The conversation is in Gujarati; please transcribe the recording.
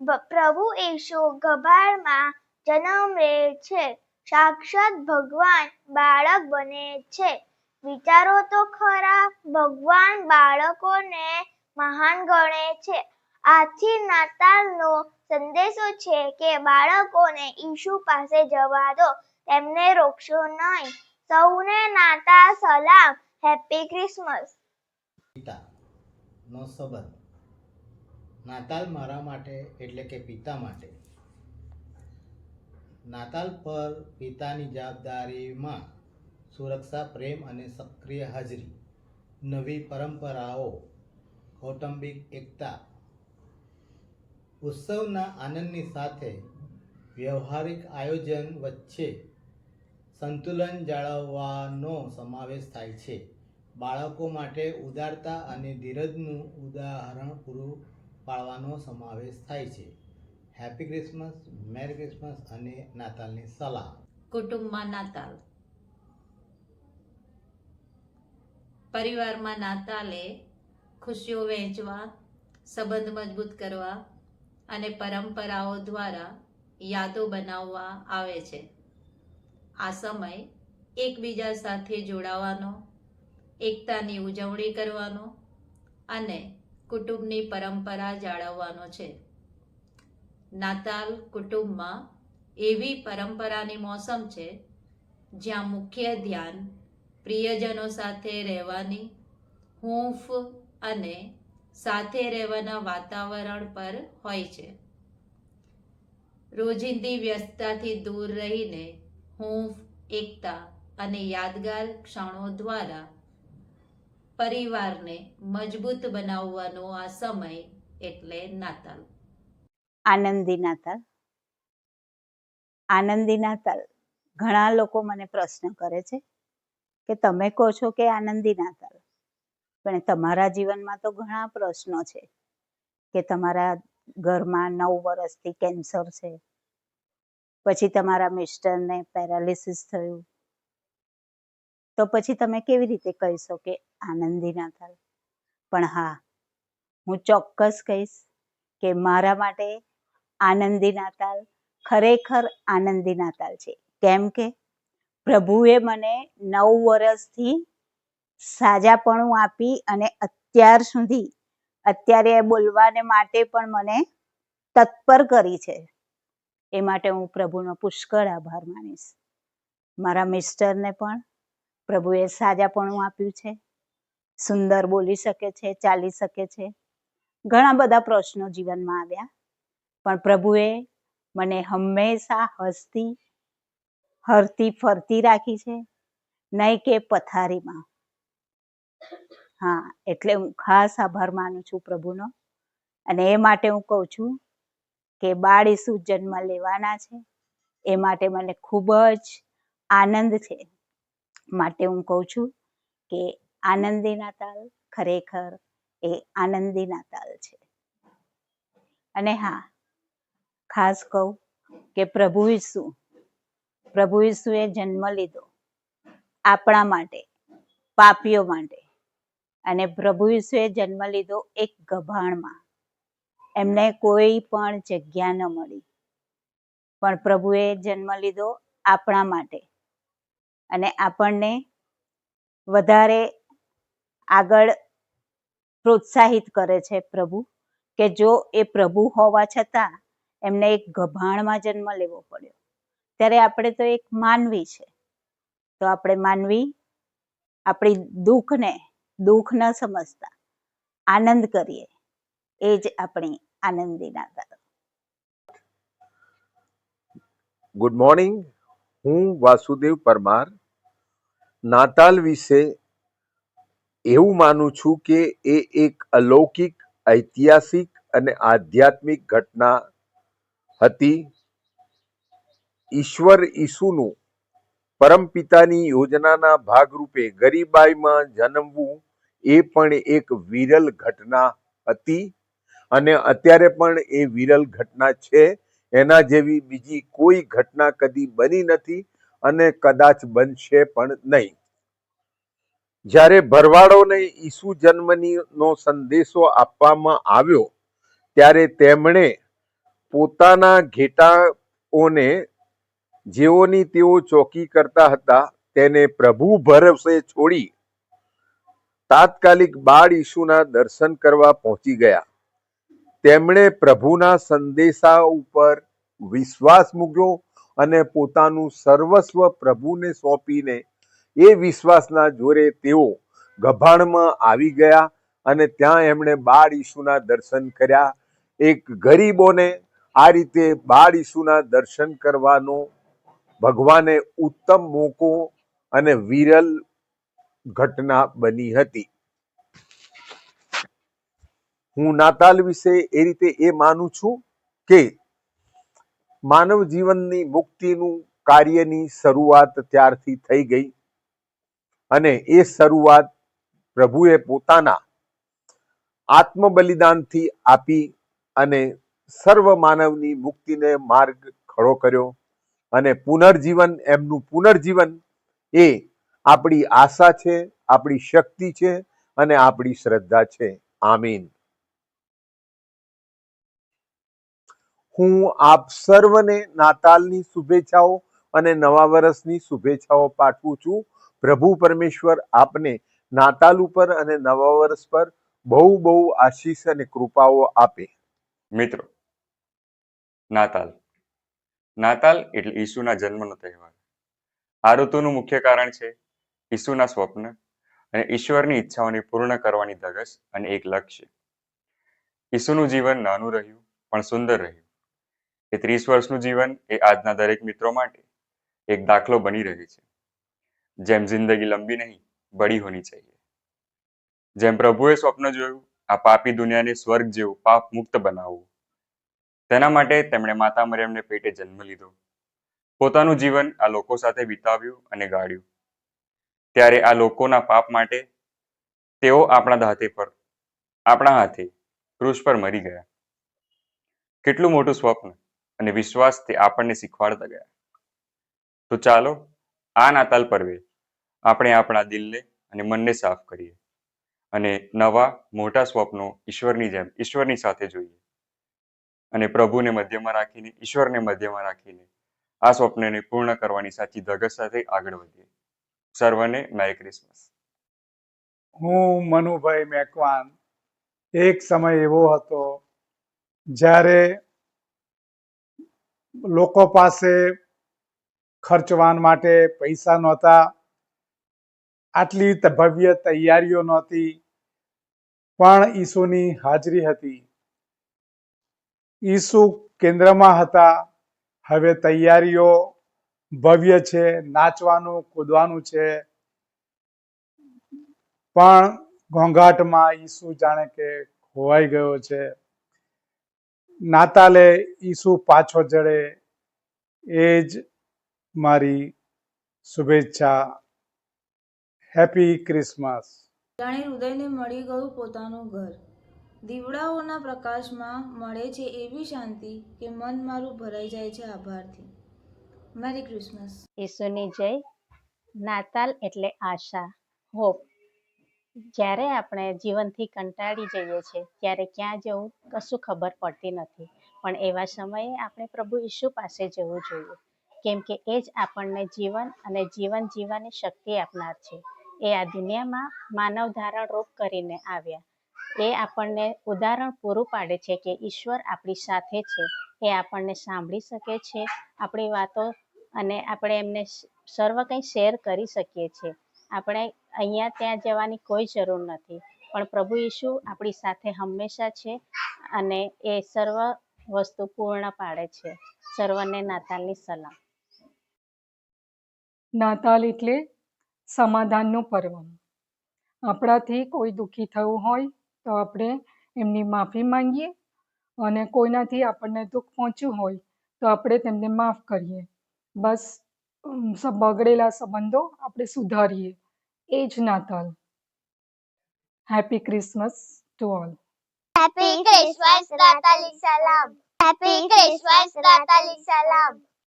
ભ- પ્રભુ ઈશુ ગભાળમાં જન્મ લે છે. સાક્ષાત ભગવાન બાળક બને છે. વિચારો તો ખરા, ભગવાન બાળકોને મહાન ગણે છે. આથી નાતાલનો સંદેશો છે કે બાળકોને ઈશુ પાસે જવા દો. તેમને રોકશો નહીં. સૌને નાતાલ સલામ. Happy Christmas. નો સંબંધ. નાતાલ મારા માટે એટલે કે પિતા માટે. નાતાલ પર પિતાની જવાબદારીમાં સુરક્ષા, પ્રેમ અને સક્રિય હાજરી. નવી પરંપરાઓ, કૌટુંબિક એકતા, ઉત્સવના આનંદની સાથે વ્યવહારિક આયોજન વચ્ચે સંતુલન જાળવવાનો સમાવેશ થાય છે. બાળકો માટે ઉદારતા અને ધીરજનું ઉદાહરણ પૂરું પાડવાનો સમાવેશ થાય છે. હેપી ક્રિસમસ મેરી ક્રિસમસ અને નાતાલની સલાહ. કુટુંબમાં નાતાલ. પરિવારમાં નાતાલે, ખુશીઓ વહેંચવા, સંબંધ મજબૂત કરવા અને પરંપરાઓ દ્વારા યાદો બનાવવા આવે છે. આ સમય એકબીજા સાથે જોડાવાનો, એકતાની ઉજવણી કરવાનો અને કુટુંબની પરંપરા જાળવવાનો છે. નાતાલ કુટુંબમાં એવી પરંપરાની મોસમ છે, જ્યાં મુખ્ય ધ્યાન પ્રિયજનો સાથે રહેવાની, હૂંફ અને સાથે રહેવાના વાતાવરણ પર હોય છે. રોજિંદી વ્યસ્તતાથી દૂર રહીને હૂંફ, એકતા અને યાદગાર ક્ષણો દ્વારા પરિવારને મજબૂત બનાવવાનો આ સમય એટલે નાતાલ. આનંદી નાતાલ. આનંદી નાતાલ. ઘણા લોકો મને પ્રશ્ન કરે છે કે તમે કહો છો કે આનંદી નાતાલ. પણ તમારા જીવનમાં તો ઘણા પ્રશ્નો છે કે તમારા ઘરમાં નવ વર્ષથી કેન્સર છે. પછી તમારા મિસ્ટરને પેરાલિસિસ થયું. તો પછી તમે કેવી રીતે કહીશો કે આનંદી નાતાલ પણ હા, હું ચોક્કસ કહીશ કે મારા માટે આનંદી નાતાલ ખરેખર આનંદી નાતાલ છે. કેમ કે પ્રભુએ મને નવ વર્ષથી સાજાપણું આપી અને અત્યાર સુધી અત્યારે બોલવાને માટે પણ મને તત્પર કરી છે. એ માટે હું પ્રભુનો પુષ્કળ આભાર માનીશ. મારા મિસ્ટરને પણ પ્રભુએ સાજાપણું આપ્યું છે, સુંદર બોલી શકે છે, ચાલી શકે છે, ઘણા બધા પ્રશ્નો જીવનમાં આવ્યા, પણ પ્રભુએ મને હંમેશા હસતી, હરતી ફરતી રાખી છે, નહીં કે પથારીમાં. હા, એટલે હું ખાસ આભાર માનું છું પ્રભુનો, અને એ માટે હું કહું છું કે બાળ ઈસુ જન્મ લેવાના છે, એ માટે મને ખૂબ જ આનંદ છે. માટે હું કહું છું કે આનંદી નાતાલ ખરેખર એ આનંદી નાતાલ છે. અને હા, ખાસ કહું કે પ્રભુ ઈસુ, પ્રભુ ઈસુએ જન્મ લીધો આપણા માટે, પાપીઓ માટે અને પ્રભુ ઈસુએ જન્મ લીધો એક ગભાણમાં. એમને કોઈ પણ જગ્યા ન મળી. પણ પ્રભુએ જન્મ લીધો આપણા માટે અને આપણને વધારે આગળ પ્રોત્સાહિત કરે છે પ્રભુ, કે જો એ પ્રભુ હોવા છતાં એમને એક ગભાણમાં જન્મ લેવો પડ્યો. ત્યારે આપણે તો એક માનવી છે. તો આપણે માનવી આપણી દુઃખને દુઃખ ન સમજતા, આનંદ કરીએ. એ જ આપણી આનંદી નાતા ગુડ મોર્નિંગ હું વાસુદેવ પરમાર નાતાલ વિશે એવું માનું છું કે એ એક અલૌકિક, ઐતિહાસિક અને આધ્યાત્મિક ઘટના હતી. ઈશ્વર ઈસુનું પરમપિતાની યોજનાના ભાગરૂપે ગરીબાઈમાં જન્મવું એ પણ એક વિરલ ઘટના હતી અને અત્યારે પણ એ વિરલ ઘટના છે. એના જેવી બીજી કોઈ ઘટના કદી બની નથી. અને કદાચ બનશે પણ નહીં. જ્યારે ભરવાડોને ઈસુ જન્મની નો સંદેશો આપવામાં આવ્યો, ત્યારે તેમણે પોતાના ઘેટાઓને, જેઓની તેઓ ચોકી કરતા હતા, તેને પ્રભુ ભરવસે છોડી તાત્કાલિક બાળ ઈસુના દર્શન કરવા પહોંચી ગયા. તેમણે પ્રભુના સંદેશા ઉપર વિશ્વાસ મૂક્યો અને પોતાનું સર્વસ્વ પ્રભુને સોંપીને એ વિશ્વાસના જોરે તેઓ ગભાણમાં આવી ગયા અને ત્યાં એમણે બાળ ઈસુના દર્શન કર્યા. એક ગરીબોને આ રીતે બાળ ઈસુના દર્શન કરવાનો ભગવાને ઉત્તમ મોકો અને વિરલ ઘટના બની હતી. હું નાતાલ વિશે એ રીતે એ માનું છું કે માનવ જીવનની મુક્તિનું કાર્યની શરૂઆત ત્યારથી થઈ ગઈ અને એ શરૂઆત પ્રભુએ પોતાના આત્મ બલિદાનથી આપી અને સર્વ માનવની મુક્તિને માર્ગ ખડો કર્યો અને પુનર્જીવન, એમનું પુનર્જીવન એ આપણી આશા છે, આપણી શક્તિ છે અને આપણી શ્રદ્ધા છે. આમીન. હું આપ સર્વને નાતાલની શુભેચ્છાઓ અને નવા વર્ષની શુભેચ્છાઓ પાઠવું છું. પ્રભુ પરમેશ્વર, આપને નાતાલ ઉપર અને નવા વર્ષ પર બહુ બહુ આશીષ અને કૃપાઓ આપે. મિત્રો, નાતાલ. નાતાલ એટલે ઈસુના જન્મનો તહેવાર. આ ઋતુનું મુખ્ય કારણ છે ઈસુના સ્વપ્ન અને ઈશ્વરની ઈચ્છાઓને પૂર્ણ કરવાની ધગશ અને એક લક્ષ્ય. ઈસુનું જીવન નાનું રહ્યું પણ સુંદર રહ્યું. એ ત્રીસ વર્ષનું જીવન એ આજના દરેક મિત્રો માટે એક દાખલો બની રહે છે. જેમ જિંદગી લંબી નહીં, બડી હોની ચાહીએ જેમ પ્રભુએ સ્વપ્ન જોયું, આ પાપી દુનિયાને સ્વર્ગ જેવું પાપ મુક્ત બનાવવું. તેના માટે તેમણે માતા મરિયમને પેટે જન્મ લીધો. પોતાનું જીવન આ લોકો સાથે વિતાવ્યું અને ગાળ્યું. ત્યારે આ લોકોના પાપ માટે તેઓ આપણા હાથે પર, આપણા હાથે, ક્રૂસ પર મરી ગયા. કેટલું મોટું સ્વપ્ન. અને વિશ્વાસ તે આપણને શીખવાડતા ગયા. તો ચાલો, આ નાતાલ પર્વે આપણે આપણા દિલને અને મનને સાફ કરીએ અને નવા, મોટા સ્વપ્નો ઈશ્વરની જેમ, ઈશ્વરની સાથે જોઈએ. અને પ્રભુને મધ્યમાં રાખીને, ઈશ્વરને મધ્યમાં રાખીને આ સ્વપ્નને પૂર્ણ કરવાની સાચી ધગશ સાથે આગળ વધીએ. સર્વને મેરી ક્રિસમસ. હું મનુભાઈ મેકવાન. એક સમય એવો હતો જ્યારે લોકો પાસે ખર્ચવાન માટે પૈસા નહોતા. આટલી ભવ્ય તૈયારીઓ નહોતી. પણ ઈસુની હાજરી હતી. ઈસુ કેન્દ્રમાં હતા. હવે તૈયારીઓ ભવ્ય છે, નાચવાનું, કૂદવાનું છે. પણ ઘોંઘાટમાં ઈસુ જાણે કે ખોવાઈ ગયો છે. નાતાલે ઈસુ પાછો જડે એ જ મારી શુભેચ્છા. Happy Christmas. જાણે હૃદયને મળી ગયું પોતાનું ઘર. દીવડાઓના પ્રકાશમાં મળે છે એવી શાંતિ કે મન મારું ભરાઈ જાય છે આભારથી. Merry Christmas. ઈસુની જય. નાતાલ એટલે આશા. હોપ. જ્યારે આપણે જીવનથી કંટાળી જઈએ છીએ, ત્યારે ક્યાં જવું કશું ખબર પડતી નથી. પણ એવા સમયે આપણે પ્રભુ ઈસુ પાસે જવું જોઈએ. કેમ કે એ જ આપણને જીવન અને જીવન જીવવાની શક્તિ આપનાર છે. એ આ દુનિયામાં માનવ ધારણ રૂપ કરીને આવ્યા. એ આપણને ઉદાહરણ પૂરું પાડે છે કે ઈશ્વર આપણી સાથે છે. એ આપણને સાંભળી શકે છે આપણી વાતો અને આપણે એમને સર્વ કંઈ શેર કરી શકીએ છીએ. આપણે અહીંયા ત્યાં જવાની કોઈ જરૂર નથી. પણ પ્રભુ ઈશુ આપણી સાથે હંમેશા છે અને એ સર્વ વસ્તુ પૂર્ણ પાડે છે. સર્વને નાતાલની સલામ. નાતાલ એટલે સમાધાનનું પર્વ. આપણાથી કોઈ દુઃખી થયું હોય તો આપણે એમની માફી માંગીએ અને કોઈનાથી આપણને દુઃખ પહોંચ્યું હોય તો આપણે તેમને માફ કરીએ. બસ બગડેલા સંબંધો આપણે સુધારીએ એ જ નાતાલ happy Christmas to all Happy Christmas, Natalie Salam. Happy Christmas, Natalie Salam.